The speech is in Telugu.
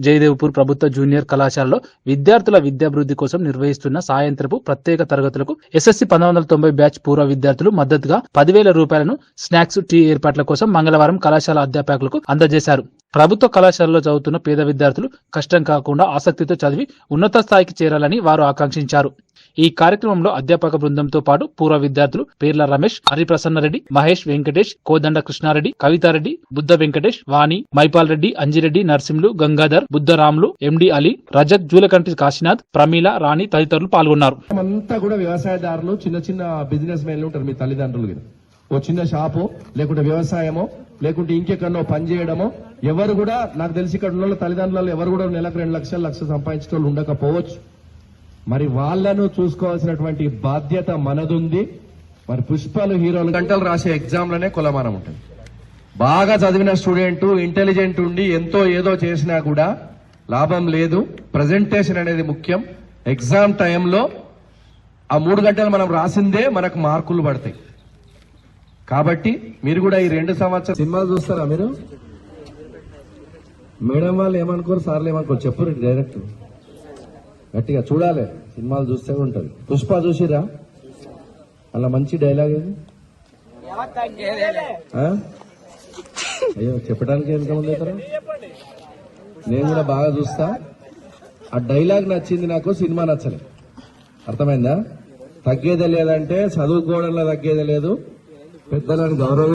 జయదేవ్పూర్ ప్రభుత్వ జూనియర్ కళాశాలలో విద్యార్థుల విద్యాభివృద్ధి కోసం నిర్వహిస్తున్న సాయంత్రపు ప్రత్యేక తరగతులకు ఎస్ఎస్సి పంతొమ్మిది వందల తొంభై బ్యాచ్ పూర్వ విద్యార్థులు మద్దతుగా పదివేల రూపాయలను స్నాక్స్ టీ ఏర్పాట్ల కోసం మంగళవారం కళాశాల అధ్యాపకులకు అందజేశారు. ప్రభుత్వ కళాశాలలో చదువుతున్న పేద విద్యార్థులు కష్టం కాకుండా ఆసక్తితో చదివి ఉన్నత స్థాయికి చేరాలని వారు ఆకాంక్షించారు. ఈ కార్యక్రమంలో అధ్యాపక బృందంతో పాటు పూర్వ విద్యార్థులు పేర్ల రమేష్ హరిప్రసన్నరెడ్డి మహేష్ వెంకటేష్ కోదండ కృష్ణారెడ్డి కవితారెడ్డి బుద్ధ వెంకటేష్ వాణి మైపాల్ రెడ్డి అంజిరెడ్డి నర్సింలు గంగాధర్ బుద్ధరాములు ఎండి అలీ రజత్ జూలకంటి కాశీనాథ్ ప్రమీల రాణి తదితరులు పాల్గొన్నారు. అంతా కూడా వ్యవసాయదారులు చిన్న చిన్న బిజినెస్ మెన్లు ఉంటారు మీ తల్లిదండ్రులు ఓ చిన్న షాపు లేకుంటే వ్యవసాయమో లేకుంటే ఇంకెక్కడో పని చేయడమో ఎవరు కూడా నాకు తెలిసి ఇక్కడ ఉన్న తల్లిదండ్రులలో ఎవరు కూడా నెలకు రెండు లక్షలు లక్షలు సంపాదించిన వాళ్ళు ఉండకపోవచ్చు. మరి వాళ్ళను చూసుకోవాల్సినటువంటి బాధ్యత మనదుంది. మరి పుష్పాలు హీరోలు గంటలు రాసే ఎగ్జామ్లనే కొలమానం ఉంటుంది. బాగా చదివిన స్టూడెంట్ ఇంటెలిజెంట్ ఉండి ఎంతో ఏదో చేసినా కూడా లాభం లేదు. ప్రజెంటేషన్ అనేది ముఖ్యం. ఎగ్జామ్ టైంలో ఆ మూడు గంటలు మనం రాసిందే మనకు మార్కులు పడతాయి. కాబట్టి మీరు కూడా ఈ రెండు సంవత్సరాలు సినిమాలు చూస్తారా మీరు? మేడం వాళ్ళు ఏమనుకోరు సార్లు ఏమనుకోరు. చెప్పరు డైరెక్ట్. గట్టిగా చూడాలి. సినిమాలు చూస్తే ఉంటుంది. పుష్ప చూసిరా అలా మంచి డైలాగ్ ఏది? అయ్యో చెప్పడానికి ఎంతమంది అవుతారు నేను కూడా బాగా చూస్తా. ఆ డైలాగ్ నచ్చింది నాకు సినిమా నచ్చలేదు అర్థమైందా? తగ్గేదే లేదంటే చదువుకోవడంలో తగ్గేదే లేదు. పెద్దలను గౌరవ